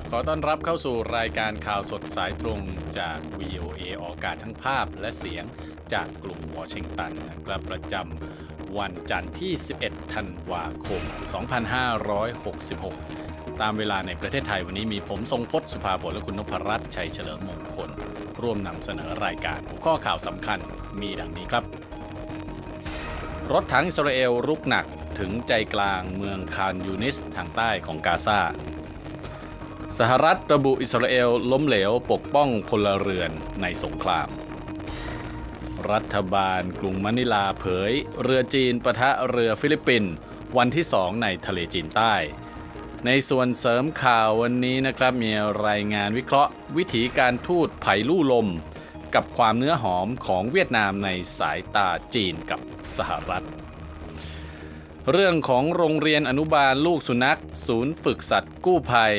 ับขอต้อนรับเข้าสู่รายการข่าวสดสายตรงจาก VOA ออกอากาศทั้งภาพและเสียงจากกลุ่มวอชิงตันนะครับประจำวันจันทร์ที่ 11 ธันวาคม 2566 ตามเวลาในประเทศไทยวันนี้มีผมทรงพจน์สุภาผลและคุณนพรัตน์ชัยเฉลิมมงคล ร่วมนำเสนอรายการหัวข้อข่าวสำคัญมีดังนี้ครับ รถถังอิสราเอลรุกหนักถึงใจกลางเมืองคานยูนิสทางใต้ของกาซา สหรัฐระบุอิสราเอลล้มเหลวปกป้องพลเรือนในสงคราม รัฐบาลกรุงมะนิลาเผย เรือจีนปะทะเรือฟิลิปปินส์วันที่2ในทะเลจีนใต้ ในส่วนเสริมข่าววันนี้นะครับมีรายงานวิเคราะห์ วิถีการทูตไผ่ลู่ลม กับความเนื้อหอมของเวียดนามในสายตาจีนกับสหรัฐ เรื่องของโรงเรียนอนุบาลลูกสุนัข ศูนย์ฝึกสัตว์กู้ภัย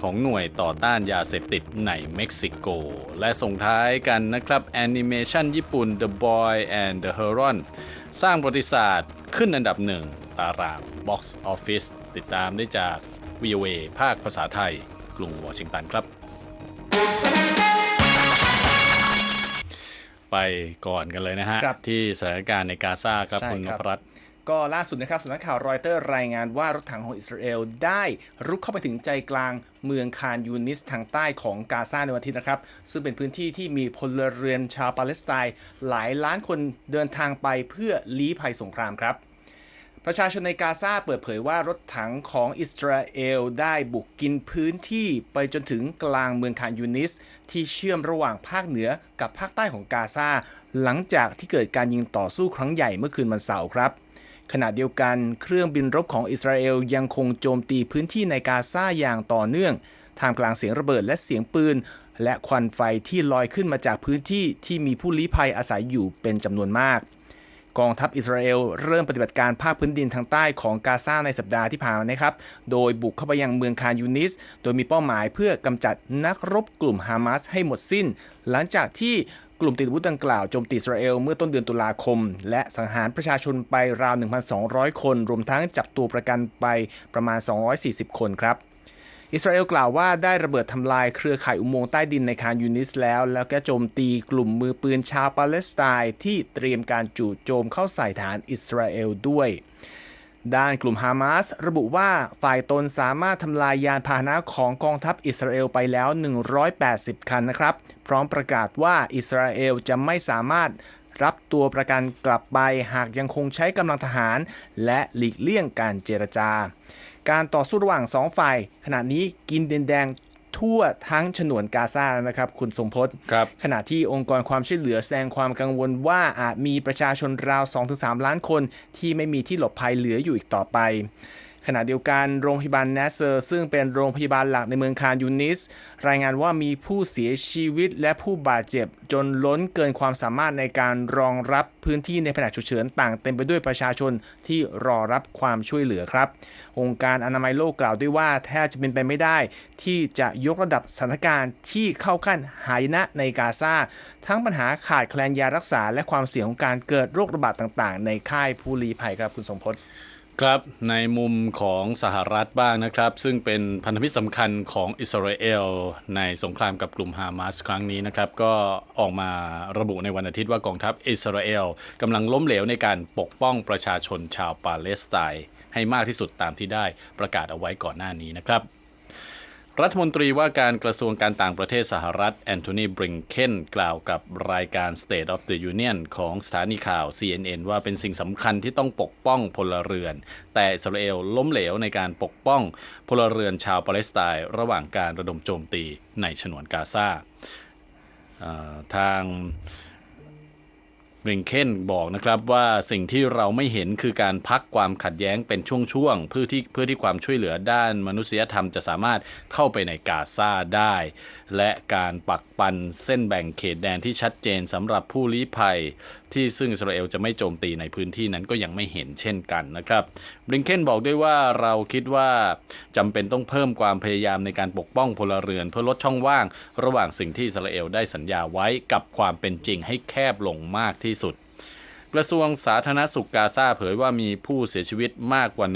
ของหน่วยต่อต้านยาเสพติดในเม็กซิโก และส่งท้ายกันนะครับแอนิเมชันญี่ปุ่น The Boy and the Heron สร้างประวัติศาสตร์ขึ้นอันดับหนึ่งตาราง Box Office ติดตามได้จาก VOA ภาคภาษาไทย กรุงวอชิงตันครับ ไปก่อนกันเลยนะฮะครับที่สถานการณ์ในกาซาครับใช่คุณนครับพรัตน์ ก็ล่าสุดนะครับสำนักข่าวรอยเตอร์รายงานว่ารถถังของอิสราเอลได้รุกเข้าไปถึงใจกลางเมืองคานยูนิสทางใต้ของกาซาในวันอาทิตย์นะครับ ซึ่งเป็นพื้นที่ที่มีพลเรือนชาวปาเลสไตน์หลายล้านคนเดินทางไปเพื่อลี้ภัยสงครามครับ ประชาชนในกาซาเปิดเผยว่ารถถังของอิสราเอลได้บุกกินพื้นที่ไปจนถึงกลางเมืองคานยูนิส ที่เชื่อมระหว่างภาคเหนือกับภาคใต้ของกาซาหลังจากที่เกิดการยิงต่อสู้ครั้งใหญ่เมื่อคืนวันเสาร์ครับ ขณะเดียวกันเครื่องบินรบของอิสราเอลยังคงโจมตีพื้นที่ในกาซาอย่างต่อเนื่องท่ามกลางเสียงระเบิดและเสียงปืน และควันไฟที่ลอยขึ้นมาจากพื้นที่ที่มีผู้ลี้ภัยอาศัยอยู่เป็นจำนวนมาก กองทัพอิสราเอลเริ่มปฏิบัติการภาคพื้นดินทางใต้ของกาซาในสัปดาห์ที่ผ่านมานะครับ โดยบุกเข้าไปยังเมืองคานยูนิส โดยมีเป้าหมายเพื่อกำจัดนักรบกลุ่มฮามาสให้หมดสิ้น หลังจากที่ กลุ่มติดอาวุธดังกล่าวโจมตีอิสราเอลเมื่อต้นเดือนตุลาคม และสังหารประชาชนไปราว 1,200 คน รวมทั้งจับตัวประกันไปประมาณ 240 คนครับอิสราเอลกล่าวว่าได้ระเบิดทำลายเครือข่ายอุโมงค์ใต้ดินในคานยูนิสแล้ว แล้วก็โจมตีกลุ่มมือปืนชาวปาเลสไตน์ที่เตรียมการจู่โจมเข้าใส่ฐานอิสราเอลด้วย ด้านกลุ่มฮามาสระบุว่าฝ่ายตนสามารถทำลายยานพาหนะของกองทัพอิสราเอลไปแล้ว 180 คันนะครับ พร้อมประกาศว่าอิสราเอลจะไม่สามารถรับตัวประกันกลับไปหากยังคงใช้กำลังทหาร และหลีกเลี่ยงการเจรจา การต่อสู้ระหว่างสองฝ่าย ขณะนี้กินดินแดง ทั่วทั้งฉนวนกาซาแล้วนะครับ คุณสมพศครับขณะที่องค์กรความช่วยเหลือแสดงความกังวลว่าอาจมีประชาชนราว 2-3 ล้านคนที่ไม่มีที่หลบภัยเหลืออยู่อีกต่อไป ขณะเดียวกันโรงพยาบาลเนสเซอร์ ซึ่งเป็นโรงพยาบาลหลักในเมืองคานยูนิส รายงานว่ามีผู้เสียชีวิตและผู้บาดเจ็บ จนล้นเกินความสามารถในการรองรับพื้นที่ในแผนกฉุกเฉินต่างเต็มไปด้วยประชาชนที่รอรับความช่วยเหลือครับ องค์การอนามัยโลกกล่าวด้วยว่าแทบจะเป็นไปไม่ได้ ที่จะยกระดับสถานการณ์ที่เข้าขั้นหายนะในกาซาทั้งปัญหาขาดแคลนยารักษา และความเสี่ยงของการเกิดโรคระบาดต่าง ๆ ในค่ายผู้ลี้ภัยครับคุณสมพศ ครับในมุมของสหรัฐบ้างนะครับ ซึ่งเป็นพันธมิตรสำคัญของอิสราเอลในสงครามกับกลุ่มฮามาสครั้งนี้นะครับ ก็ออกมาระบุในวันอาทิตย์ว่ากองทัพอิสราเอลกำลังล้มเหลวในการปกป้องประชาชนชาวปาเลสไตน์ให้มากที่สุดตามที่ได้ประกาศเอาไว้ก่อนหน้านี้นะครับ รัฐมนตรีว่าการกระทรวงการต่างประเทศสหรัฐแอนโทนีบริงเคนกล่าวกับรายการ State of the Union ของสถานีข่าว CNN ว่าเป็นสิ่งสำคัญที่ต้องปกป้องพลเรือน แต่อิสราเอลล้มเหลวในการปกป้องพลเรือนชาวปาเลสไตน์ระหว่างการระดมโจมตีในฉนวนกาซาทาง บริงเคนบอกนะครับว่าสิ่งที่เราไม่เห็นคือการพักความขัดแย้งเป็นช่วงๆเพื่อที่เพื่อที่ความช่วยเหลือด้านมนุษยธรรมจะสามารถเข้าไปในกาซาได้ และการปักปันเส้นแบ่งเขตแดนที่ชัดเจนสำหรับผู้ลี้ภัย ที่ซึ่งอิสราเอลจะไม่โจมตีในพื้นที่นั้นก็ยังไม่เห็นเช่นกันนะครับบริงเคนบอกด้วยว่าเราคิดว่าจำเป็นต้องเพิ่มความพยายามในการปกป้องพลเรือน เพื่อลดช่องว่าง ระหว่างสิ่งที่อิสราเอลได้สัญญาไว้กับความเป็นจริงให้แคบลงมากที่สุด กระทรวงสาธารณสุขกาซาเผยว่ามีผู้เสียชีวิตมากกว่า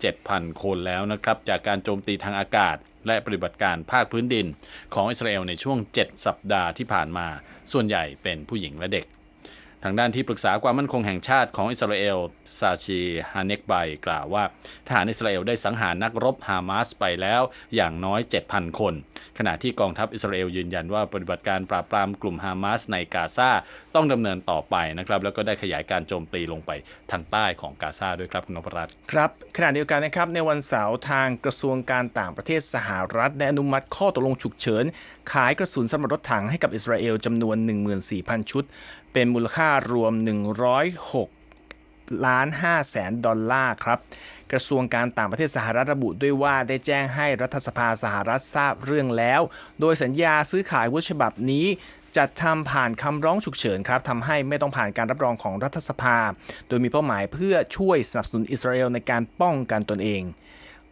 17,000 คนแล้วนะครับ จากการโจมตีทางอากาศ และปฏิบัติการภาคพื้นดินของอิสราเอลในช่วง 7 สัปดาห์ที่ผ่านมา ส่วนใหญ่เป็นผู้หญิงและเด็ก ทางด้านที่ปรึกษาความมั่นคงแห่งชาติของอิสราเอลซาชีฮาเนกไบกล่าวว่า ทหารอิสราเอลได้สังหารนักรบฮามาสไปแล้วอย่างน้อย 7,000 คน ขณะที่กองทัพอิสราเอลยืนยันว่าปฏิบัติการปราบปรามกลุ่มฮามาสในกาซาต้องดำเนินต่อไปนะครับแล้วก็ได้ขยายการโจมตีลงไปทางใต้ของกาซาด้วยครับคุณนพรัตน์ครับขณะเดียวกันนะครับในวันเสาร์ทางกระทรวงการต่างประเทศสหรัฐได้อนุมัติข้อตกลงฉุกเฉิน ขายกระสุนสำหรับรถถังให้กับอิสราเอลจำนวน 14,000 ชุด เป็นมูลค่ารวม 106ล้าน5แสนดอลลาร์ครับ กระทรวงการต่างประเทศสหรัฐระบุด้วยว่าได้แจ้งให้รัฐสภาสหรัฐทราบเรื่องแล้ว โดยสัญญาซื้อขายวุฒิฉบับนี้จัดทำผ่านคำร้องฉุกเฉินครับทำให้ไม่ต้องผ่านการรับรองของรัฐสภา โดยมีเป้าหมายเพื่อช่วยสนับสนุนอิสราเอลในการป้องกันตนเอง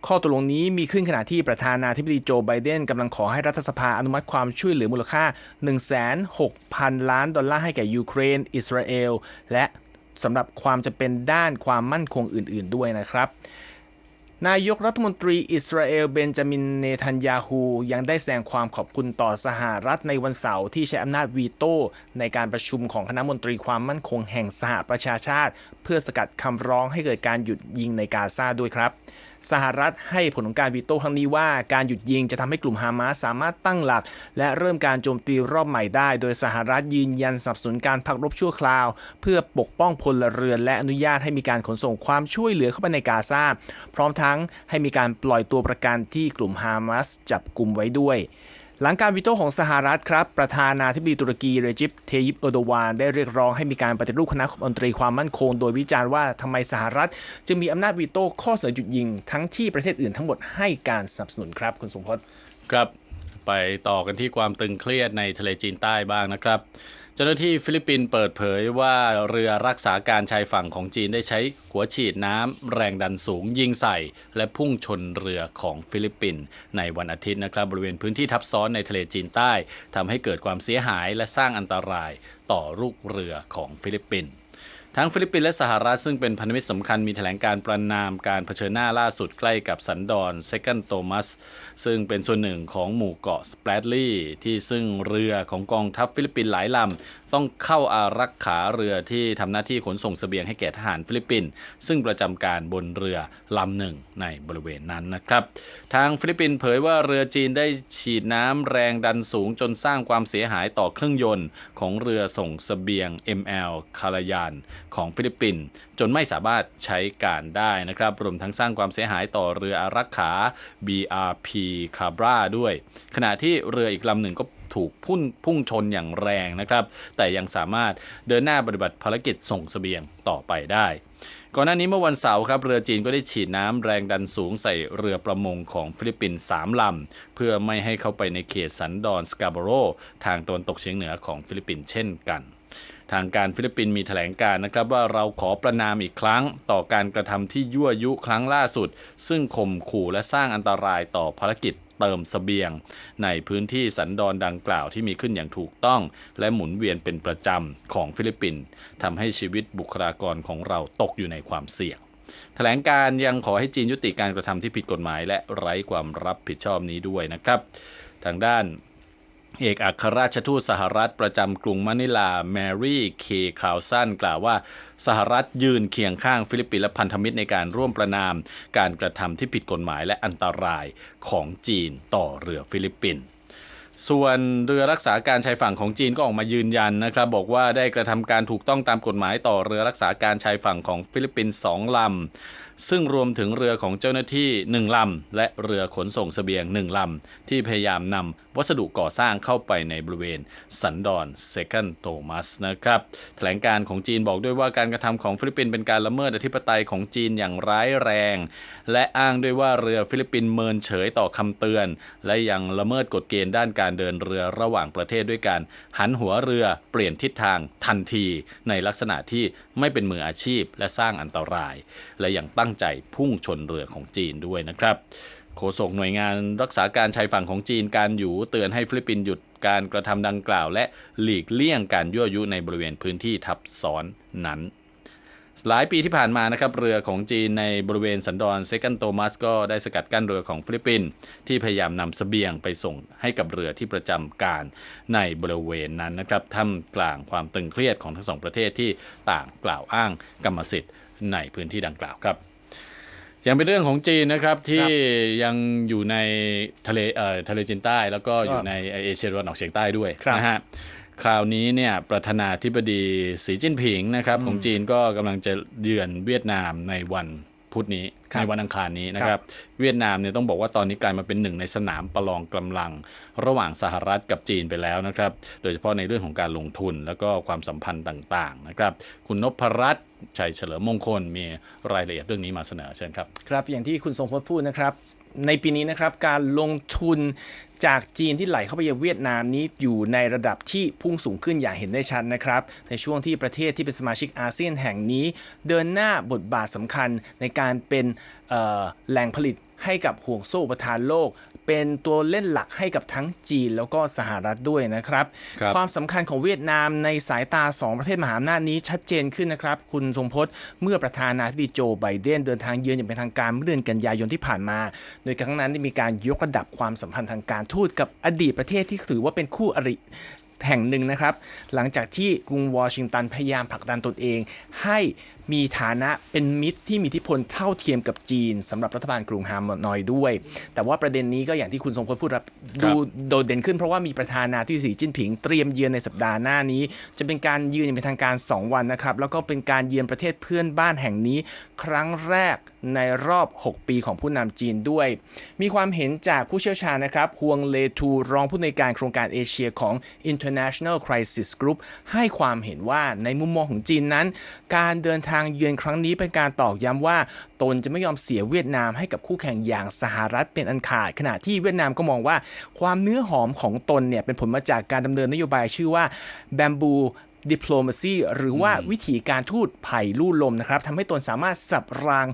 ข้อตกลงนี้มีขึ้นขณะที่ประธานาธิบดีโจไบเดนกำลังขอให้รัฐสภาอนุมัติความช่วยเหลือมูลค่า 1,600 ล้านดอลลาร์ให้แก่ยูเครน อิสราเอล และสำหรับความจะเป็นด้านความมั่นคงอื่น ๆ ด้วยนะครับนายกรัฐมนตรีอิสราเอลเบนจามินเนทันยาฮูยังได้แสดงความขอบคุณต่อสหรัฐในวันเสาร์ที่ใช้อำนาจวีโต้ในการประชุมของคณะมนตรีความมั่นคงแห่งสหประชาชาติ เพื่อสกัดคำร้องให้เกิดการหยุดยิงในกาซาด้วยครับ สหรัฐให้ผลของการวีโต้ครั้งนี้ว่าการหยุดยิงจะทำให้กลุ่มฮามาสสามารถตั้งหลัก และเริ่มการโจมตีรอบใหม่ได้ โดยสหรัฐยืนยันสนับสนุนการพักรบชั่วคราว เพื่อปกป้องพลเรือน และอนุญาตให้มีการขนส่งความช่วยเหลือเข้าไปในกาซาพร้อมทั้งให้มีการปล่อยตัวประกันที่กลุ่มฮามาสจับกลุ่มไว้ด้วย หลังการวีโต้ของสหรัฐครับ ประธานาธิบดีตุรกีเรจิปเทยิปเอโดวานได้เรียกร้องให้มีการปฏิรูปคณะมนตรีความมั่นคง โดยวิจารณ์ว่าทำไมสหรัฐ จึงมีอำนาจวีโต้ข้อเสนอหยุดยิง ทั้งที่ประเทศอื่นทั้งหมดให้การสนับสนุนครับคุณสมพศครับไปต่อกันที่ความตึงเครียดในทะเลจีนใต้บ้างนะครับ เจ้าหน้าที่ฟิลิปปินส์เปิดเผยว่าเรือรักษาการชายฝั่งของจีนได้ใช้หัวฉีดน้ำแรงดันสูงยิงใส่ และพุ่งชนเรือของฟิลิปปินส์ในวันอาทิตย์นะครับบริเวณพื้นที่ทับซ้อนในทะเลจีนใต้ทำให้เกิดความเสียหายและสร้างอันตรายต่อลูกเรือของฟิลิปปินส์ ทั้งฟิลิปปินส์และสหรัฐซึ่งเป็นพันธมิตรสำคัญมีแถลงการประนามการเผชิญหน้าล่าสุดใกล้กับสันดอนเซกันโตมัสซึ่งเป็นส่วนหนึ่งของหมู่เกาะสเปรดลีย์ที่ซึ่งเรือของกองทัพฟิลิปปินส์หลายลำต้องเข้าอารักขาเรือที่ทำหน้าที่ขนส่งเสบียงให้แก่ทหารฟิลิปปินส์ซึ่งประจำการบนเรือลำหนึ่งในบริเวณนั้นนะครับทางฟิลิปปินส์เผยว่าเรือจีนได้ฉีดน้ำแรงดันสูงจนสร้างความเสียหายต่อเครื่องยนต์ของเรือส่งเสบียง ML คารายาน ของฟิลิปปินส์จนไม่สามารถใช้การได้นะครับรวมทั้งสร้างความเสียหายต่อเรืออารักขา BRP Cabra ด้วย ขณะที่เรืออีกลำหนึ่งก็ถูกพุ่งพุ่งชนอย่างแรงนะครับ แต่ยังสามารถเดินหน้าปฏิบัติภารกิจส่งเสบียงต่อไปได้ ก่อนหน้านี้เมื่อวันเสาร์ครับ เรือจีนก็ได้ฉีดน้ำแรงดันสูงใส่เรือประมงของฟิลิปปินส์สามลำ เพื่อไม่ให้เข้าไปในเขตสันดอนสกาโบโรทางตะวันตกเฉียงเหนือของฟิลิปปินส์เช่นกัน ทางการฟิลิปปินส์มีแถลงการนะครับว่าเราขอประนามอีกครั้งต่อการกระทำที่ยั่วยุครั้งล่าสุด ซึ่งข่มขู่และสร้างอันตรายต่อภารกิจเติมเสบียง ในพื้นที่สันดอนดังกล่าวที่มีขึ้นอย่างถูกต้อง และหมุนเวียนเป็นประจำของฟิลิปปินส์ทำให้ชีวิตบุคลากรของเราตกอยู่ในความเสี่ยงแถลงการยังขอให้จีนยุติการกระทำที่ผิดกฎหมาย และไร้ความรับผิดชอบนี้ด้วยนะครับ ทางด้าน เอกอัครราชทูตสหรัฐประจำกรุงมะนิลา แมรี่เคคาวสันกล่าวว่า สหรัฐยืนเคียงข้างฟิลิปปินส์และพันธมิตรในการร่วมประนาม การกระทำที่ผิดกฎหมายและอันตรายของจีนต่อเรือฟิลิปปินส์ ส่วนเรือรักษาการชายฝั่งของจีนก็ออกมายืนยันนะครับ บอกว่าได้กระทำการถูกต้องตามกฎหมายต่อเรือรักษาการชายฝั่งของฟิลิปปินส์สองลำ ซึ่งรวมถึงเรือของเจ้าหน้าที่ 1 ลำ และเรือขนส่งเสบียง 1 ลำ ที่พยายามนำวัสดุก่อสร้างเข้าไปในบริเวณสันดอนเซกันโตมัสนะครับแถลงการของจีนบอกด้วยว่าการกระทำของฟิลิปปินส์เป็นการละเมิดอธิปไตยของจีนอย่างร้ายแรง และอ้างด้วยว่าเรือฟิลิปปินส์เมินเฉยต่อคำเตือน และยังละเมิดกฎเกณฑ์ด้านการเดินเรือระหว่างประเทศด้วยการหันหัวเรือเปลี่ยนทิศทางทันทีในลักษณะที่ไม่เป็นมืออาชีพและสร้างอันตราย และยังตั้งใจพุ่งชนเรือของจีนด้วยนะครับโฆษกหน่วยงานรักษาการชายฝั่งของจีนการอยู่เตือนให้ฟิลิปปินส์หยุดการกระทำดังกล่าว และหลีกเลี่ยงการยั่วยุในบริเวณพื้นที่ทับซ้อนนั้น หลายปีที่ผ่านมานะครับเรือของจีนในบริเวณสันดอนเซกันโตมัสก็ได้สกัดกั้นเรือของฟิลิปปินส์ที่พยายามนำเสบียงไปส่งให้กับเรือที่ประจำการในบริเวณนั้นนะครับท่ามกลางความตึงเครียดของทั้งสองประเทศที่ต่างกล่าวอ้างกรรมสิทธิ์ในพื้นที่ดังกล่าวครับยังเป็นเรื่องของจีนนะครับที่ยังอยู่ในทะเลเอ่อทะเลจีนใต้ แล้วก็อยู่ในเอเชียตะวันออกเฉียงใต้ด้วยครับนะฮะ คราวนี้เนี่ยประธานาธิบดีสีจิ้นผิงนะครับของจีนก็กำลังจะเยือนเวียดนามในวันพุธนี้ครับในวันอังคารนี้นะคครัรับบเวียดนามเนี่ยต้องบอกว่าตอนนี้กลายมาเป็นหนึ่งในสนามประลองกำลัง ระหว่างสหรัฐกับจีนไปแล้วนะครับ โดยเฉพาะในเรื่องของการลงทุนแล้วก็ความสัมพันธ์ต่างๆนะครับ คุณนพรัตน์ชัยเฉลิมมงคลมีรายละเอียดเรื่องนี้มาเสนอเชิญครับ ครับ อย่างที่คุณทรงพจน์พูดนะครับ ในปีนี้นะครับการลงทุนจากจีนที่ไหลเข้าไปยังเวียดนามนี้อยู่ในระดับที่พุ่งสูงขึ้นอย่างเห็นได้ชัดนะครับ ในช่วงที่ประเทศที่เป็นสมาชิกอาเซียนแห่งนี้ เดินหน้าบทบาทสำคัญในการเป็นแหล่งผลิตให้กับห่วงโซ่อุปทานโลก เป็นตัวเล่นหลักให้กับทั้งจีนแล้วก็สหรัฐด้วยนะครับครับความสำคัญของเวียดนามในสายตา 2 ประเทศมหาอำนาจนี้ชัดเจนขึ้นนะครับ คุณทรงพจน์เมื่อประธานาธิบดีโจไบเดนเดินทางเยือนอย่างเป็นทางการเมื่อเดือนกันยายนที่ผ่านมา โดยครั้งนั้นได้มีการยกระดับความสัมพันธ์ทางการทูตกับอดีตประเทศที่ถือว่าเป็นคู่อริ แห่งหนึ่งนะครับ หลังจากที่กรุงวอชิงตันพยายามผลักดันตนเอง ให้มีฐานะเป็นมิตรที่มีอิทธิพลเท่าเทียมกับจีนสำหรับรัฐบาลกรุงฮานอยด้วย แต่ว่าประเด็นนี้ก็อย่างที่คุณทรงพลพูดรับดูโดดเด่นขึ้นเพราะว่ามีประธานาธิบดีสีจิ้นผิงเตรียมเยือนในสัปดาห์หน้านี้ จะเป็นการเยือนเป็นทางการ 2 วันนะครับ แล้วก็เป็นการเยือนประเทศเพื่อนบ้านแห่งนี้ ครั้งแรก ในรอบ 6 ปีของผู้นำจีนด้วย มีความเห็นจากผู้เชี่ยวชาญนะครับฮวงเลทูรองผู้ในการโครงการเอเชียของ International Crisis Group ให้ความเห็นว่าในมุมมองของจีนนั้น การเดินทางเยือนครั้งนี้เป็นการตอกย้ำว่าตนจะไม่ยอมเสียเวียดนามให้กับคู่แข่งอย่างสหรัฐเป็นอันขาด ขณะที่เวียดนามก็มองว่า ความเนื้อหอมของตนเนี่ยเป็นผลมาจากการดำเนินนโยบายชื่อว่า Bamboo Diplomacy หรือว่าวิธีการทูตไผ่ลู่ลมนะครับทำให้ตนสามารถสับราง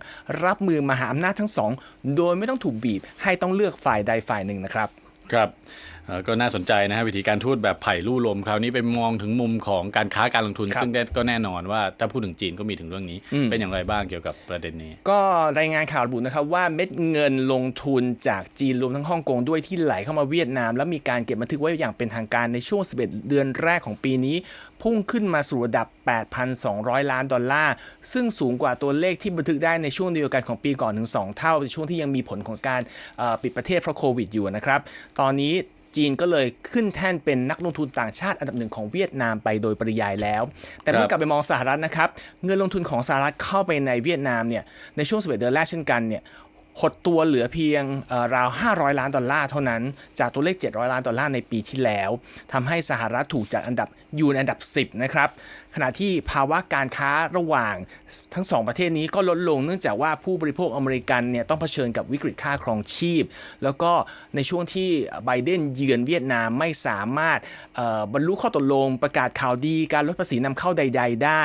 รับมือมหาอำนาจทั้งสอง โดยไม่ต้องถูกบีบให้ต้องเลือกฝ่ายใดฝ่ายหนึ่งนะครับ ครับเอ่อ ก็น่าสนใจนะฮะวิธีการทูตแบบไผ่ลู่ลมคราวนี้ไปมองถึงมุมของการค้าการลงทุนครับซึ่งได้ก็แน่นอนว่าถ้าพูดถึงจีนก็มีถึงเรื่องนี้อืมเป็นอย่างไรบ้างเกี่ยวกับประเด็นนี้ ก็รายงานข่าวระบุนะครับว่าเม็ดเงินลงทุนจากจีนรวมทั้งฮ่องกงด้วยที่ไหลเข้ามาเวียดนาม แล้วมีการเก็บบันทึกไว้อย่างเป็นทางการในช่วง 11 เดือนแรกของปีนี้ พุ่งขึ้นมาสู่ระดับ 8,200 ล้านดอลลาร์ซึ่งสูงกว่าตัวเลขที่บันทึกได้ในช่วงเดียวกันของปีก่อนถึง2เท่าในช่วงที่ยังมีผลของการเอ่อปิดประเทศเพราะโควิดอยู่นะครับตอนนี้ จีนก็เลยขึ้นแท่นเป็นนักลงทุนต่างชาติอันดับหนึ่งของเวียดนามไปโดยปริยายแล้ว แต่เมื่อกลับไปมองสหรัฐนะครับ เงินลงทุนของสหรัฐเข้าไปในเวียดนามเนี่ยในช่วง11เดือนแรกเช่นกันเนี่ย หดตัวเหลือเพียงราว 500 ล้านดอลลาร์เท่านั้น จากตัวเลข 700 ล้านดอลลาร์ในปีที่แล้วทำให้สหรัฐถูกจัดอันดับอยู่ในอันดับ 10 นะครับ ขณะที่ภาวะการค้าระหว่างทั้งสองประเทศนี้ก็ลดลงเนื่องจากว่าผู้บริโภคอเมริกันเนี่ยต้องเผชิญกับวิกฤตค่าครองชีพ แล้วก็ในช่วงที่ไบเดนเยือนเวียดนามไม่สามารถบรรลุข้อตกลงประกาศข่าวดีการลดภาษีนำเข้าใด ๆ ได้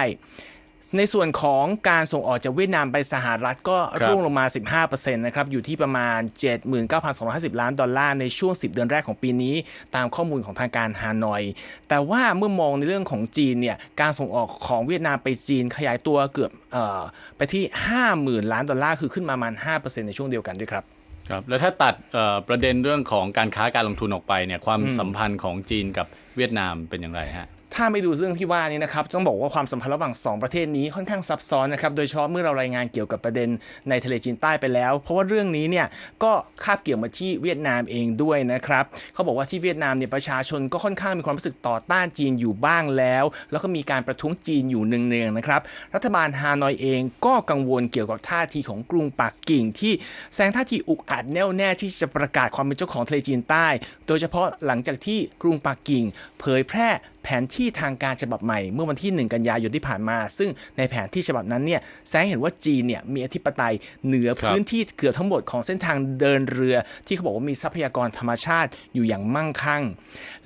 ในส่วนของการส่งออกจากเวียดนามไปสหรัฐก็ครับร่วงลงมา 15%นะครับ อยู่ที่ประมาณ 79,250 ล้านดอลลาร์ในช่วง 10 เดือนแรกของปีนี้ ตามข้อมูลของทางการฮานอย แต่ว่าเมื่อมองในเรื่องของจีนเนี่ย การส่งออกของเวียดนามไปจีนขยายตัวเกือบเอ่อไปที่ 50,000 ล้านดอลลาร์ คือขึ้นมาประมาณ 5%ในช่วงเดียวกันด้วยครับครับ แล้วถ้าตัดเอ่อประเด็นเรื่องของการค้าการลงทุนออกไปเนี่ย ความสัมพันธ์ของจีนกับเวียดนามเป็นอย่างไรฮะ ถ้าไม่ดูเรื่องที่ว่านี้นะครับต้องบอกว่าความสัมพันธ์ระหว่าง 2 ประเทศนี้ค่อนข้างซับซ้อนนะครับโดยเฉพาะเมื่อเรารายงานเกี่ยวกับประเด็นในทะเลจีนใต้ไปแล้ว เพราะว่าเรื่องนี้เนี่ยก็คาบเกี่ยวมาที่เวียดนามเองด้วยนะครับเขาบอกว่าที่เวียดนามเนี่ยประชาชนก็ค่อนข้างมีความรู้สึกต่อต้านจีนอยู่บ้างแล้ว แล้วก็มีการประท้วงจีนอยู่เนืองๆนะครับรัฐบาลฮานอยเองก็กังวลเกี่ยวกับท่าทีของกรุงปักกิ่ง ที่แสดงท่าทีอุกอาจแน่วแน่ที่จะประกาศความเป็นเจ้าของทะเลจีนใต้ โดยเฉพาะหลังจากที่กรุงปักกิ่ง เผยแพร่ แผนที่ทางการฉบับใหม่เมื่อวันที่ 1 กันยายนที่ผ่านมา ซึ่งในแผนที่ฉบับนั้นเนี่ยแสดงเห็นว่าจีนเนี่ยมีอธิปไตยเหนือพื้นที่เกือบทั้งหมดของเส้นทางเดินเรือ ที่เขาบอกว่ามีทรัพยากรธรรมชาติอยู่อย่างมั่งคั่ง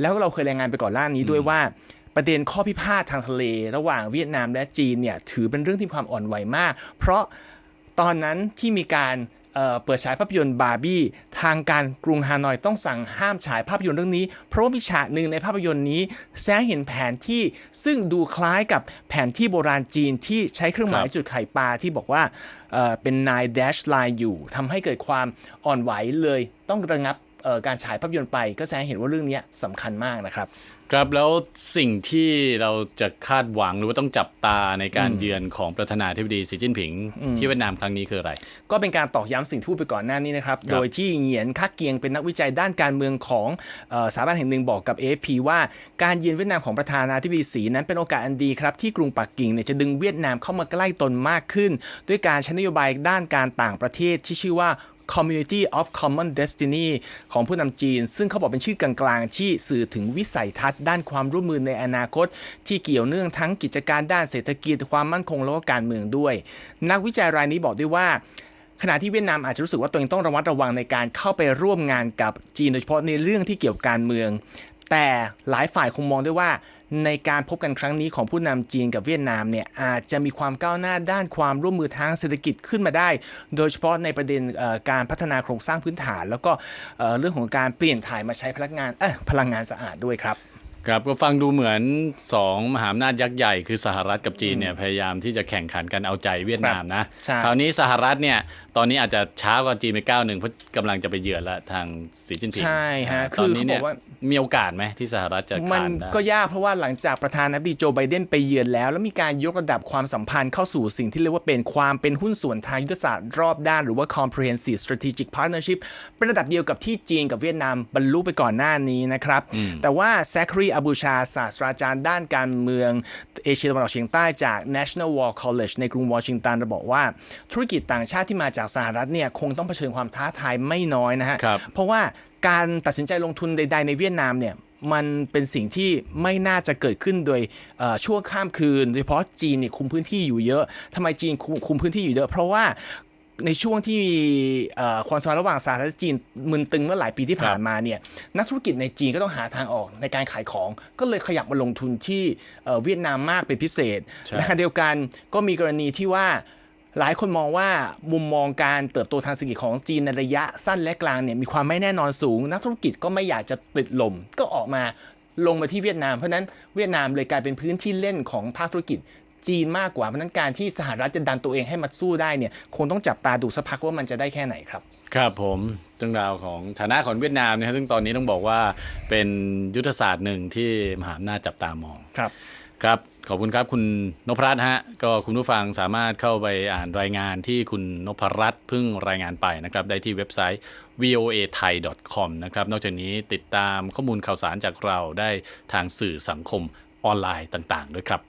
แล้วเราเคยรายงานไปก่อนหน้านี้ด้วยว่าประเด็นข้อพิพาททางทะเล ระหว่างเวียดนามและจีนเนี่ยถือเป็นเรื่องที่ความอ่อนไหวมาก เพราะตอนนั้นที่มีการ เปิดฉายภาพยนตร์บาร์บี้ทางการกรุงฮานอยต้องสั่งห้ามฉายภาพยนตร์เรื่องนี้ เพราะมีฉากหนึ่งในภาพยนตร์นี้แสงเห็นแผนที่ซึ่งดูคล้ายกับแผนที่โบราณจีนที่ใช้เครื่องหมายจุดไข่ปลาที่บอกว่าเเป็นนายแดชไลน์อยู่ทำให้เกิดความอ่อนไหวเลยต้องระงับ การฉายภาพยนตร์ไป ก็แสดงให้เห็นว่าเรื่องนี้สำคัญมากนะครับ ครับแล้วสิ่งที่เราจะคาดหวังหรือว่าต้องจับตาในการเยือนของประธานาธิบดีสีจิ้นผิง ที่เวียดนามครั้งนี้คืออะไร ก็เป็นการตอกย้ำสิ่งที่พูดไปก่อนหน้านี้นะครับครับโดยที่เหงียนคักเกียงเป็นนักวิจัยด้านการเมืองของเอ่อสถาบันแห่งหนึ่งบอกกับ AFP ว่าการเยือนเวียดนามของประธานาธิบดีสีนั้นเป็นโอกาสอันดีครับที่กรุงปักกิ่งเนี่ยจะดึงเวียดนามเข้ามาใกล้ตนมากขึ้น ด้วยการใช้นโยบายด้านการต่างประเทศที่ชื่อว่า Community of Common Destiny ของผู้นำจีน ซึ่งเขาบอกเป็นชื่อกลางๆ ที่สื่อถึงวิสัยทัศน์ด้านความร่วมมือในอนาคต ที่เกี่ยวเนื่องทั้งกิจการด้านเศรษฐกิจความมั่นคงและก็การเมืองด้วย นักวิจัยรายนี้บอกด้วยว่าขณะที่เวียดนามอาจจะรู้สึกว่าตัวเองต้องระมัดระวังในการเข้าไปร่วมงานกับจีนโดยเฉพาะในเรื่องที่เกี่ยวกับการเมือง แต่หลายฝ่ายคงมองด้วยว่า ในการพบกันครั้งนี้ของผู้นำจีนกับเวียดนามเนี่ยอาจจะมีความก้าวหน้าด้านความร่วมมือทางเศรษฐกิจขึ้นมาได้ โดยเฉพาะในประเด็นการพัฒนาโครงสร้างพื้นฐาน แล้วก็เรื่องของการเปลี่ยนถ่ายมาใช้พลังงานพลังงานสะอาดด้วยครับ ครับก็ฟังดูเหมือน 2 มหาอำนาจยักษ์ใหญ่คือสหรัฐกับจีนเนี่ยพยายามที่จะแข่งขันกันเอาใจเวียดนามนะใช่คราวนี้สหรัฐเนี่ยตอนนี้อาจจะช้ากว่าจีนไปก้าวหนึ่งเพราะกำลังจะไปเยือนละทางสีจิ้นผิงใช่ฮะตคืออนเขานี้บเนี่อยกว่ามีโอกาสไหมที่สหรัฐจะมันขานได้ก็ยากเพราะว่าหลังจากประธานาธิบดีโจไบเดนไปเยือนแล้ว แล้วมีการยกระดับความสัมพันธ์เข้าสู่สิ่งที่เรียกว่าเป็นความเป็นหุ้นส่วนทางยุทธศาสตร์รอบด้านหรือว่า comprehensive strategic partnership เป็นระดับเดียวกับที่จีนกับเวียดนามบรรลุไปก่อนหน้านี้นะครับแต่ว่าแซคครีอบูชาศาสตราจารย์ด้านการเมืองเอเชียตะวันออกเฉียงใต้จาก National War College ในกรุงวอชิงตันระบอกว่า ธุรกิจต่างชาติที่มาจากสหรัฐเนี่ยคงต้องเผชิญความท้าทายไม่น้อยนะฮะครับเพราะว่าการตัดสินใจลงทุนใด ๆ ในเวียดนามเนี่ยมันเป็นสิ่งที่ไม่น่าจะเกิดขึ้นโดยเอ่อชั่วข้ามคืน โดยเฉพาะจีนเนี่ยคุมพื้นที่อยู่เยอะทำไมจีนคุมคุมพื้นที่อยู่เยอะ เพราะว่า ในช่วงที่เอ่อความสัมพันธ์ระหว่างสหรัฐและจีนมึนตึงเมื่อหลายปีที่ผ่านมาเนี่ยนักธุรกิจในจีนก็ต้องหาทางออกในการขายของ ก็เลยขยับมาลงทุนที่เอ่อเวียดนามมากเป็นพิเศษใช่ในขณะเดียวกันก็มีกรณีที่ว่าหลายคนมองว่ามุมมองการเติบโตทางเศรษฐกิจของจีนในระยะสั้นและกลางเนี่ยมีความไม่แน่นอนสูง นักธุรกิจก็ไม่อยากจะติดลมก็ออกมาลงมาที่เวียดนามเพราะฉะนั้นเวียดนามเลยกลายเป็นพื้นที่เล่นของภาคธุรกิจ จีนมากกว่าเพราะฉะนั้นการที่สหรัฐจะดันตัวเองให้มาสู้ได้เนี่ยคงต้องจับตาดูสักพักว่ามันจะได้แค่ไหนครับ ครับผมเรื่องราวของฐานะของเวียดนามนะครับซึ่งตอนนี้ต้องบอกว่าเป็นยุทธศาสตร์หนึ่งที่มหาอำนาจจับตามองครับครับขอบคุณครับคุณนพรัตน์ฮะก็คุณผู้ฟังสามารถเข้าไปอ่านรายงานที่คุณนพรัตน์เพิ่งรายงานไปนะครับได้ที่เว็บไซต์ voa thai com นะครับนอกจากนี้ติดตามข้อมูลข่าวสารจากเราได้ทางสื่อสังคมออนไลน์ต่าง ๆ ด้วยครับ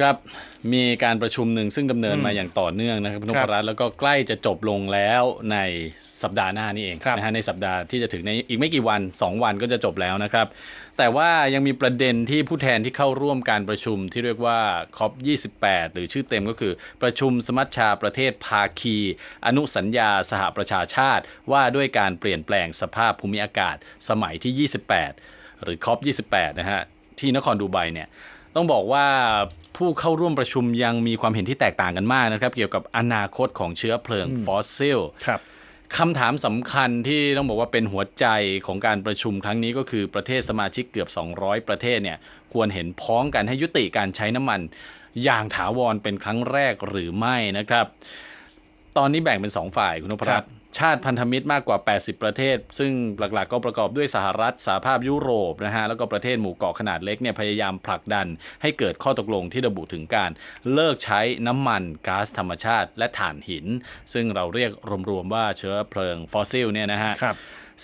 ครับมีการประชุมหนึ่งซึ่งดำเนินมาอย่างต่อเนื่องนะครับคุณนพรัตน์แล้วก็ใกล้จะจบลงแล้วในสัปดาห์หน้านี่เองครับนะฮะในสัปดาห์ที่จะถึงในอีกไม่กี่วัน 2 วันก็จะจบแล้วนะครับ แต่ว่ายังมีประเด็นที่ผู้แทนที่เข้าร่วมการประชุมที่เรียกว่า COP28 หรือชื่อเต็มก็คือ ประชุมสมัชชาประเทศภาคี อนุสัญญาสหประชาชาติ ว่าด้วยการเปลี่ยนแปลงสภาพภูมิอากาศสมัยที่ 28 หรือ COP28 นะฮะ ที่นครดูไบเนี่ยต้องบอกว่าผู้เข้าร่วมประชุมยังมีความเห็นที่แตกต่างกันมากนะครับ เกี่ยวกับอนาคตของเชื้อเพลิงฟอสซิลครับ คำถามสำคัญที่ต้องบอกว่าเป็นหัวใจของการประชุมครั้งนี้ก็คือประเทศสมาชิกเกือบ 200 ประเทศเนี่ยควรเห็นพ้องกันให้ยุติการใช้น้ำมัน อย่างถาวรเป็นครั้งแรกหรือไม่นะครับ ตอนนี้แบ่งเป็น 2 ฝ่ายคุณนพรัตน์ ชาติพันธมิตรมากกว่า 80 ประเทศ ซึ่งหลักๆ ก็ประกอบด้วยสหรัฐสหภาพยุโรปนะฮะแล้วก็ประเทศหมู่เกาะขนาดเล็กเนี่ยพยายามผลักดันให้เกิดข้อตกลงที่ระบุถึงการเลิกใช้น้ำมันก๊าซธรรมชาติ และถ่านหิน ซึ่งเราเรียกรวมๆว่าเชื้อเพลิงฟอสซิลเนี่ยนะฮะครับ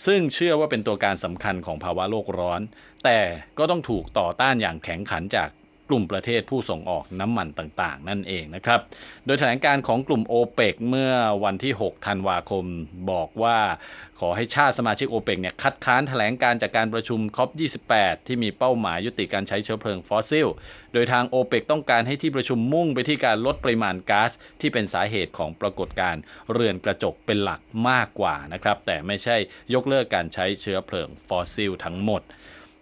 ซึ่งเชื่อว่าเป็นตัวการสำคัญของภาวะโลกร้อน แต่ก็ต้องถูกต่อต้านอย่างแข็งขันจาก กลุ่มประเทศผู้ส่งออกน้ำมันต่างๆ นั่นเองนะครับ โดยแถลงการของกลุ่มโอเปกเมื่อวันที่ 6 ธันวาคมบอกว่า ขอให้ชาติสมาชิกโอเปกเนี่ยคัดค้านแถลงการจากการประชุมคอป28 ที่มีเป้าหมายยุติการใช้เชื้อเพลิงฟอสซิล โดยทางโอเปกต้องการให้ที่ประชุมมุ่งไปที่การลดปริมาณก๊าซที่เป็นสาเหตุของปรากฏการณ์เรือนกระจกเป็นหลักมากกว่านะครับแต่ไม่ใช่ยกเลิกการใช้เชื้อเพลิงฟอสซิลทั้งหมด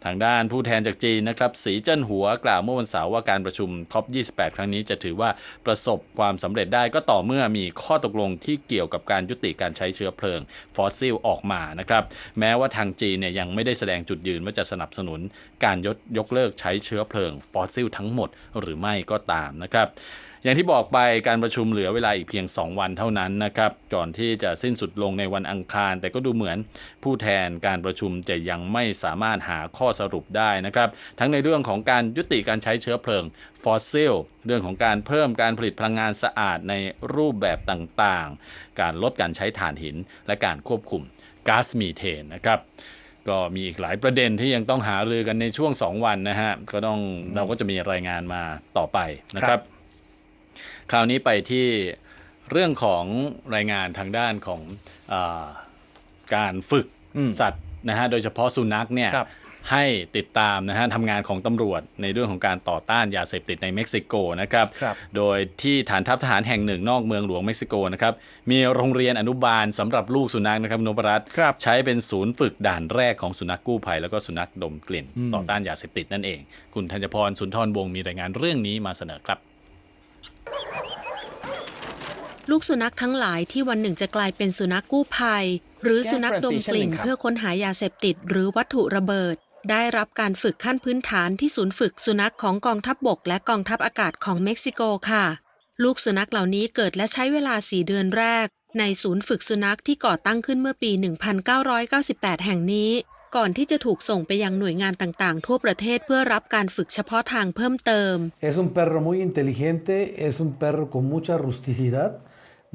ทางด้านผู้แทนจากจีนนะครับ สีเจิ้นหัวกล่าวเมื่อวันเสาร์ว่าการประชุม COP28 ครั้งนี้จะถือว่าประสบความสำเร็จได้ก็ต่อเมื่อมีข้อตกลงที่เกี่ยวกับการยุติการใช้เชื้อเพลิง ฟอสซิลออกมานะครับ แม้ว่าทางจีนเนี่ยยังไม่ได้แสดงจุดยืนว่าจะสนับสนุนการยกยกเลิกใช้เชื้อเพลิง ฟอสซิลทั้งหมดหรือไม่ก็ตามนะครับ อย่างที่บอกไปการประชุมเหลือเวลาอีกเพียง 2 วันเท่านั้นนะครับก่อนที่จะสิ้นสุดลงในวันอังคาร แต่ก็ดูเหมือนผู้แทนการประชุมจะยังไม่สามารถหาข้อสรุปได้นะครับทั้งในเรื่องของการยุติการใช้เชื้อเพลิงฟอสซิลเรื่องของการเพิ่มการผลิตพลังงานสะอาดในรูปแบบต่างๆ การลดการใช้ถ่านหิน และการควบคุมก๊าซมีเทนนะครับก็มีอีกหลายประเด็นที่ยังต้องหารือกันในช่วง 2 วันนะฮะก็ต้องเราก็จะมีรายงานมาต่อไปนะครัรับบ คราวนี้ไปที่เรื่องของรายงานทางด้านของอาการฝึกอืมสัตว์นะฮะโดยเฉพาะสุนัขเนี่ยครับให้ติดตามนะฮะทำงานของตำรวจในเรื่องของการต่อต้านยาเสพติดในเม็กซิโกนะครับครับโดยที่ฐานทัพทหารแห่งหนึ่งนอกเมืองหลวงเม็กซิโกนะครับมีโรงเรียนอนุบาลสำหรับลูกสุนัขนะครับนพรัตน์ครับใช้เป็นศูนย์ฝึกด่านแรกของสุนัขกู้ภัย แล้วก็สุนัขดมกลิ่น ต่อต้านยาเสพติดนั่นเอง คุณธัญพรสุนทรวงศ์มีรายงานเรื่องนี้มาเสนอครับ ลูกสุนัขทั้งหลายที่วันหนึ่งจะกลายเป็นสุนัขกู้ภัย หรือสุนัขดมกลิ่นครับเพื่อค้นหายาเสพติดหรือวัตถุระเบิด ได้รับการฝึกขั้นพื้นฐานที่ศูนย์ฝึกสุนัขของกองทัพบบกและกองทัพอากาศของเม็กซิโกค่ะ ลูกสุนัขเหล่านี้เกิดและใช้เวลา4เดือนแรก ในศูนย์ฝึกสุนัขที่ก่อตั้งขึ้นเมื่อปี 1998 แห่งนี้ ก่อนที่จะถูกส่งไปยังหน่วยงานต่างๆ ทั่วประเทศเพื่อรับการฝึกเฉพาะทางเพิ่มเติม Es un perro muy inteligente, es un perro con mucha rusticidad,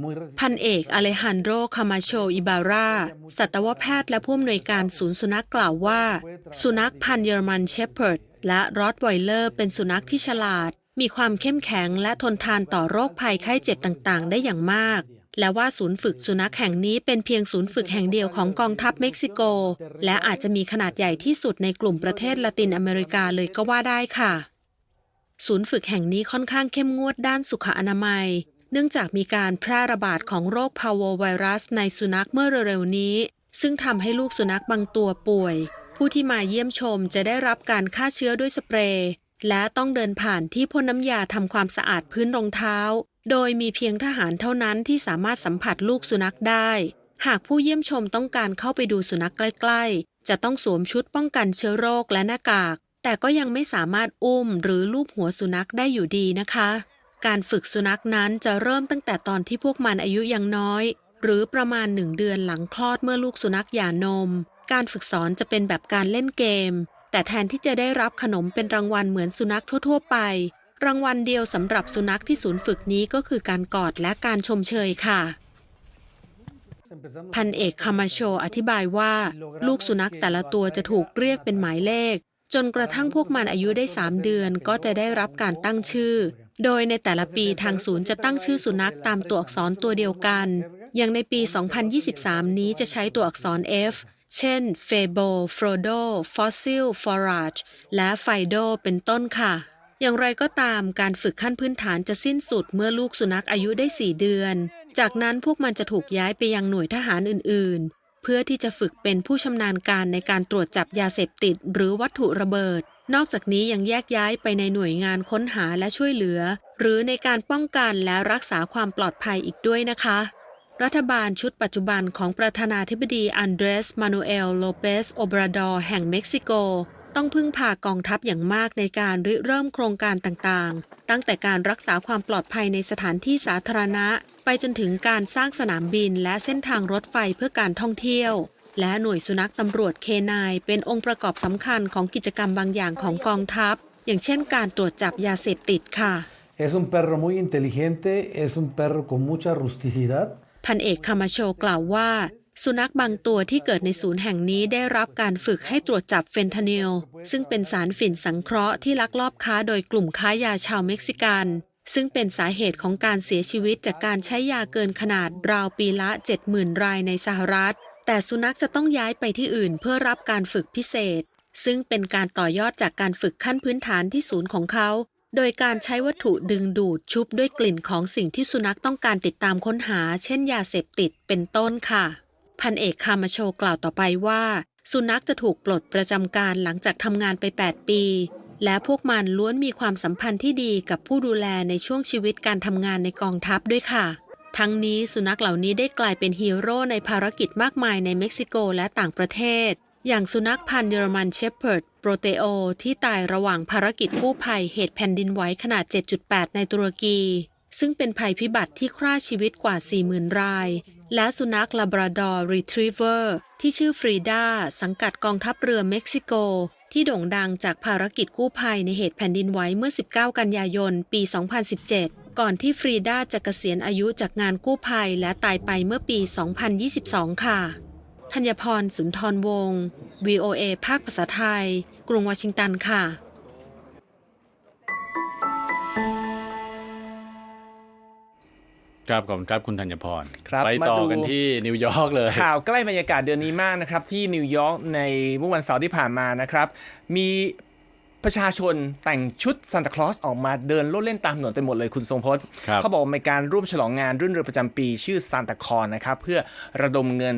muy พันเอกอเลฮันโดคามาโช อิบารา สัตวแพทย์และผู้อำนวยการศูนย์สุนัขกล่าวว่า สุนัขพันธุ์เยอรมันเชพเพิร์ดและรอดไวเลอร์เป็นสุนัขที่ฉลาด มีความเข้มแข็งและทนทานต่อโรคภัยไข้เจ็บต่างๆ ได้อย่างมาก และว่าศูนย์ฝึกสุนัขแห่งนี้เป็นเพียงศูนย์ฝึกแห่งเดียวของกองทัพเม็กซิโก และอาจจะมีขนาดใหญ่ที่สุดในกลุ่มประเทศละตินอเมริกาเลยก็ว่าได้ค่ะ ศูนย์ฝึกแห่งนี้ค่อนข้างเข้มงวดด้านสุขอนามัย เนื่องจากมีการแพร่ระบาดของโรคพาวไวรัส ในสุนัขเมื่อเร็วๆนี้ ซึ่งทำให้ลูกสุนัขบางตัวป่วย ผู้ที่มาเยี่ยมชมจะได้รับการฆ่าเชื้อด้วยสเปรย์และต้องเดินผ่านที่พ่นน้ำยาทำความสะอาดพื้นรองเท้า โดยมีเพียงทหารเท่านั้นที่สามารถสัมผัสลูกสุนัขได้ หากผู้เยี่ยมชมต้องการเข้าไปดูสุนัขใกล้ ๆ จะต้องสวมชุดป้องกันเชื้อโรคและหน้ากาก แต่ก็ยังไม่สามารถอุ้มหรือลูบหัวสุนัขได้อยู่ดีนะคะ การฝึกสุนัขนั้นจะเริ่มตั้งแต่ตอนที่พวกมันอายุยังน้อย หรือประมาณหนึ่งเดือนหลังคลอดเมื่อลูกสุนัขหย่านม การฝึกสอนจะเป็นแบบการเล่นเกม แต่แทนที่จะได้รับขนมเป็นรางวัลเหมือนสุนัขทั่ว ๆ ไป รางวัลเดียวสำหรับสุนัขที่ศูนย์ฝึกนี้ก็คือการกอดและการชมเชยค่ะ พันเอกคามาโชอธิบายว่า ลูกสุนัขแต่ละตัวจะถูกเรียกเป็นหมายเลข จนกระทั่งพวกมันอายุได้ 3 เดือนก็จะได้รับการตั้งชื่อ โดยในแต่ละปีทางศูนย์จะตั้งชื่อสุนัขตามตัวอักษรตัวเดียวกัน อย่างในปี 2023 นี้จะใช้ตัวอักษร F เช่น Fable Frodo Fossil Forage และ Fido เป็นต้นค่ะ อย่างไรก็ตามการฝึกขั้นพื้นฐานจะสิ้นสุดเมื่อลูกสุนัขอายุได้4เดือน จากนั้นพวกมันจะถูกย้ายไปยังหน่วยทหารอื่น ๆ เพื่อที่จะฝึกเป็นผู้ชำนาญการในการตรวจจับยาเสพติด หรือวัตถุระเบิด นอกจากนี้ยังแยกย้ายไปในหน่วยงานค้นหาและช่วยเหลือ หรือในการป้องกันและรักษาความปลอดภัยอีกด้วยนะคะ รัฐบาลชุดปัจจุบันของประธานาธิบดีอันเดรสมานูเอลโลเปสโอบราดอร์แห่งเม็กซิโก ต้องพึ่งพากองทัพอย่างมากในการริเริ่มโครงการต่างๆ ตั้งแต่การรักษาความปลอดภัยในสถานที่สาธารณะ ไปจนถึงการสร้างสนามบินและเส้นทางรถไฟเพื่อการท่องเที่ยว และหน่วยสุนัขตำรวจเคนายเป็นองค์ประกอบสำคัญของกิจกรรมบางอย่างของกองทัพ อย่างเช่นการตรวจจับยาเสพติดค่ะ Es un perro muy inteligente, es un perro con mucha rusticidad, พันเอกคามาโชกล่าวว่า สุนัขบางตัวที่เกิดในศูนย์แห่งนี้ได้รับการฝึกให้ตรวจจับเฟนทานิลซึ่งเป็นสารฝิ่นสังเคราะห์ที่ลักลอบค้าโดยกลุ่มค้ายาชาวเม็กซิกัน ซึ่งเป็นสาเหตุของการเสียชีวิตจากการใช้ยาเกินขนาดราวปีละ 70,000 รายในสหรัฐ แต่สุนัขจะต้องย้ายไปที่อื่นเพื่อรับการฝึกพิเศษ ซึ่งเป็นการต่อยอดจากการฝึกขั้นพื้นฐานที่ศูนย์ของเขา โดยการใช้วัตถุดึงดูดชุบด้วยกลิ่นของสิ่งที่สุนัขต้องการติดตามค้นหา เช่นยาเสพติดเป็นต้นค่ะ พันเอกคามาโชกล่าวต่อไปว่า สุนัขจะถูกปลดประจำการหลังจากทำงานไป 8 ปี และพวกมันล้วนมีความสัมพันธ์ที่ดีกับผู้ดูแลในช่วงชีวิตการทำงานในกองทัพด้วยค่ะ ทั้งนี้สุนัขเหล่านี้ได้กลายเป็นฮีโร่ในภารกิจมากมายในเม็กซิโกและต่างประเทศ อย่างสุนัขพันธุ์เยอรมันเชพเพิร์ดโปรเตโอที่ตายระหว่างภารกิจกู้ภัยเหตุแผ่นดินไหวขนาด 7.8 ในตุรกีซึ่งเป็นภัยพิบัติที่ฆ่าชีวิตกว่า 40,000 ราย และสุนัขลาบราดอร์รีทรีเวอร์ที่ชื่อฟรีดาสังกัดกองทัพเรือเม็กซิโก ที่โด่งดังจากภารกิจกู้ภัยในเหตุแผ่นดินไหวเมื่อ 19 กันยายน ปี 2017 ก่อนที่ฟรีดาจะเกษียณอายุจากงานกู้ภัยและตายไปเมื่อปี 2022 ค่ะธัญพรสุนทรวงศ์ VOA ภาคภาษาไทย กรุงวอชิงตันค่ะ ครับขอบคุณครับคุณธัญพรครับไปต่อมาดูกันที่นิวยอร์กเลยข่าวใกล้บรรยากาศเดือนนี้มากนะครับ ที่นิวยอร์กในเมื่อวันเสาร์ที่ผ่านมานะครับ มีประชาชนแต่งชุดซานตาคลอสออกมาเดินโลดเล่นตามถนนเต็มหมดเลยคุณทรงพจน์ครับเขาบอกว่าเป็นการร่วมฉลองงานรื่นเริงประจำปีชื่อซานตาคอนนะครับ เพื่อระดมเงิน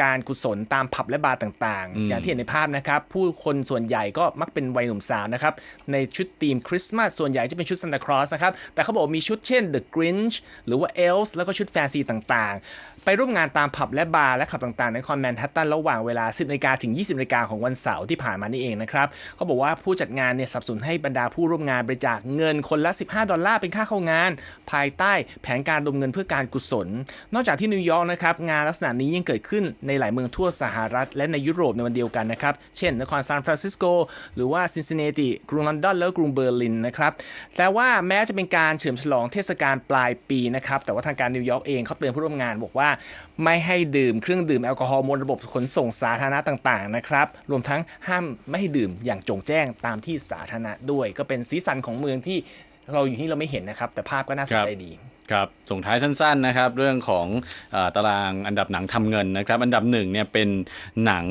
การกุศลตามผับและบาร์ต่างอืมๆอย่างที่เห็นในภาพนะครับ ผู้คนส่วนใหญ่ก็มักเป็นวัยหนุ่มสาวนะครับ ในชุดธีมคริสต์มาสส่วนใหญ่จะเป็นชุดซานตาคลอสนะครับ แต่เขาบอกว่ามีชุดเช่น The Grinch หรือว่า Elves แล้วก็ชุดแฟนซีต่างๆ ไปร่วมงานตามผับและบาร์และขับต่างๆ ในคอนแมนฮัตตันระหว่างเวลา 10นาฬิกาถึง 20นาฬิกาของวันเสาร์ที่ผ่านมานี่เองนะครับเขาบอกว่าผู้จัดงานเนี่ยสนับสนุนให้บรรดาผู้ร่วมงานบริจาคเงินคนละ 15 ดอลลาร์เป็นค่าเข้างาน ภายใต้แผนการดมเงินเพื่อการกุศล นอกจากที่นิวยอร์กนะครับงานลักษณะนี้ยังเกิดขึ้นในหลายเมืองทั่วสหรัฐ และในยุโรปในวันเดียวกันนะครับ เช่น นครซานฟรานซิสโก หรือว่าซินซินเนติกรุงลอนดอนแล้วก็กรุงเบอร์ลินนะครับแต่ว่าแม้จะเป็นการเฉลิมฉลองเทศกาลปลายปีนะครับแต่ว่าทางการนิวยอร์กเองเขาเตือนผู้ร่วมงานบอกว่าไม่ให้ดื่มเครื่องดื่มแอลกอฮอล์บนระบบขนส่งสาธารณะต่างๆนะครับรวมทั้งห้ามไม่ให้ดื่มอย่างจงแจ้งตามที่สาธารณะด้วย ก็เป็นสีสันของเมืองที่เราอยู่ที่เราไม่เห็นนะครับ แต่ภาพก็น่าสนใจดี ครับส่งท้ายสั้นๆนะครับเรื่องของอตารางอันดับหนังทำเงินนะครับอันดับหนึ่งเนี่ยเป็นหนัง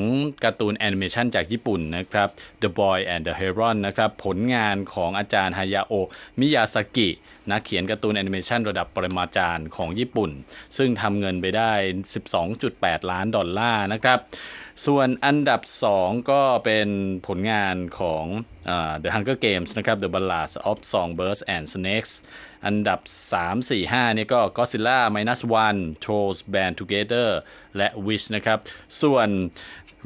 การ์ตูนแอนิเมชันจากญี่ปุ่นนะครับ The Boy and the Heron นะครับผลงานของอาจารย์ฮายาโอมิยาสกินักเขียนการ์ตูนแอนิเมชันระดับปรมาจารย์ของญี่ปุ่น ซึ่งทำเงินไปได้ 12.8 ล้านดอลลาร์นะครับส่วนอันดับ 2 ก็เป็นผลงานของเออ The Hunger Games นะครับ The Ballad of Songbirds and Snakes อันดับ 3 4 5เนี่ยก็ Godzilla Minus One Trolls Band Together และ Wish นะครับ ส่วน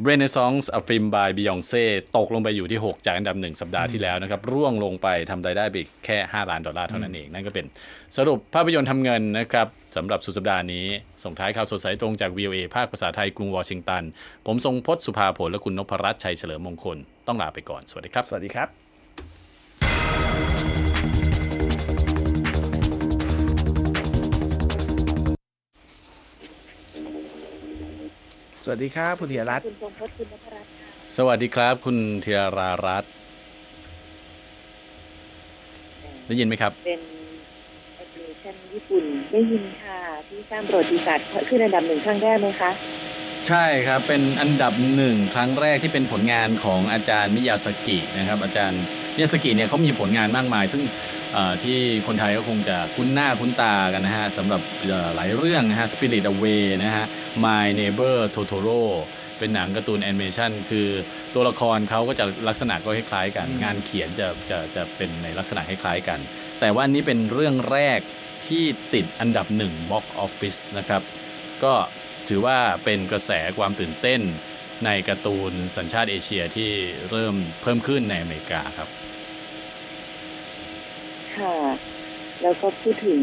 Renaissance a film by Beyonce ตกลงไปอยู่ที่ 6 จากอันดับ 1 สัปดาห์ที่แล้วนะครับ ร่วงลงไปทำรายได้ไปอีกแค่ 5 ล้านดอลลาร์เท่านั้นเอง นั่นก็เป็นสรุปภาพยนตร์ทำเงินนะครับสำหรับสุดสัปดาห์นี้ ส่งท้ายข่าวสดสายตรงจาก VOA ภาคภาษาไทยกรุงวอชิงตัน ผมทรงพจน์สุภาผลและคุณนพรัตน์ชัยเฉลิมมงคล ต้องลาไปก่อน สวัสดีครับ สวัสดีครับ สวัสดีครับคุณธีรรัตน์คุณทรงพจน์คุณนพรัตน์ค่ะสวัสดีครับ คุณธีรารัตน์ได้ยินไหมครับ เป็นแอนิเมชันญี่ปุ่นได้ยินค่ะ ที่สร้างประวัติศาสตร์ขึ้นอันดับหนึ่งครั้งแรกไหมคะ ใช่ครับ เป็นอันดับหนึ่งครั้งแรกที่เป็นผลงานของอาจารย์มิยาสกินะครับ อาจารย์มิยาสกิเนี่ยเขามีผลงานมากมาย ซึ่งเอ่อที่คนไทยก็คงจะคุ้นหน้าคุ้นตากันนะฮะสำหรับเอ่อหลายเรื่องนะฮะ Spirit Away นะฮะ My Neighbor Totoro เป็นหนังการ์ตูนแอนิเมชันคือตัวละครเขาก็จะลักษณะก็คล้ายๆกัน งานเขียนจะจะจะเป็นในลักษณะคล้ายๆกัน แต่ว่าอันนี้เป็นเรื่องแรกที่ติดอันดับหนึ่ง Box Office นะครับ ก็ถือว่าเป็นกระแสความตื่นเต้นในการ์ตูนสัญชาติเอเชียที่เริ่มเพิ่มขึ้นในอเมริกาครับ ค่ะ แล้วก็พูดถึง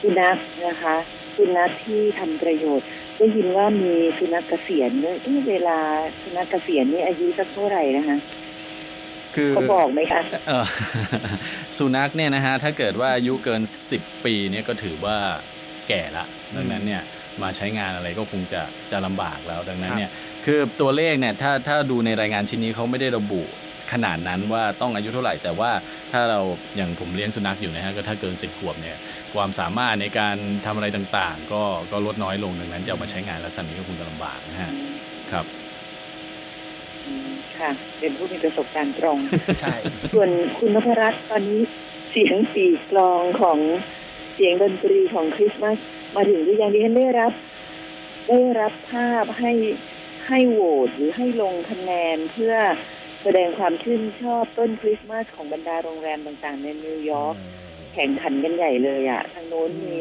สุนัขนะคะสุนัขที่ทำประโยชน์ ได้ยินว่ามีสุนัขเกษียณด้วยเอ๊ะเวลาสุนัขเกษียณนี่อายุสักเท่าไหร่นะคะคือเขาบอกไหมคะเอ่อสุนัขเนี่ยนะฮะถ้าเกิดว่าอายุเกิน 10 ปีเนี่ยก็ถือว่าแก่ละดังนั้นเนี่ยมาใช้งานอะไรก็คงจะจะลำบากแล้วดังนั้นเนี่ยคือตัวเลขเนี่ยถ้าถ้าดูในรายงานชิ้นนี้เขาไม่ได้ระบุ ขนาดนั้นว่าต้องอายุเท่าไหร่ แต่ว่าถ้าเราอย่างผมเลี้ยงสุนัขอยู่นะฮะก็ถ้าเกิน 10 ขวบเนี่ยความสามารถในการทำอะไรต่างๆ ก็ก็ลดน้อยลงดังนั้นจะเอามาใช้งานลักษณะนี้ก็คงจะลำบากนะฮะครับอืมค่ะเป็นผู้มีประสบการณ์ตรงใช่ส่วนคุณนพรัตน์ตอนนี้เสียงปีกลองของเสียงดนตรีของคริสต์มาสมาถึงหรือยังดิฉันได้รับ ได้รับภาพให้ภให้โหวตหรือให้ลงคะแนนเพื่อ แสดงความชื่นชอบต้นคริสต์มาสของบรรดาโรงแรมต่างๆ ในนิวยอร์กแข่งขันกันใหญ่เลยอะ่ะทางโน้นมี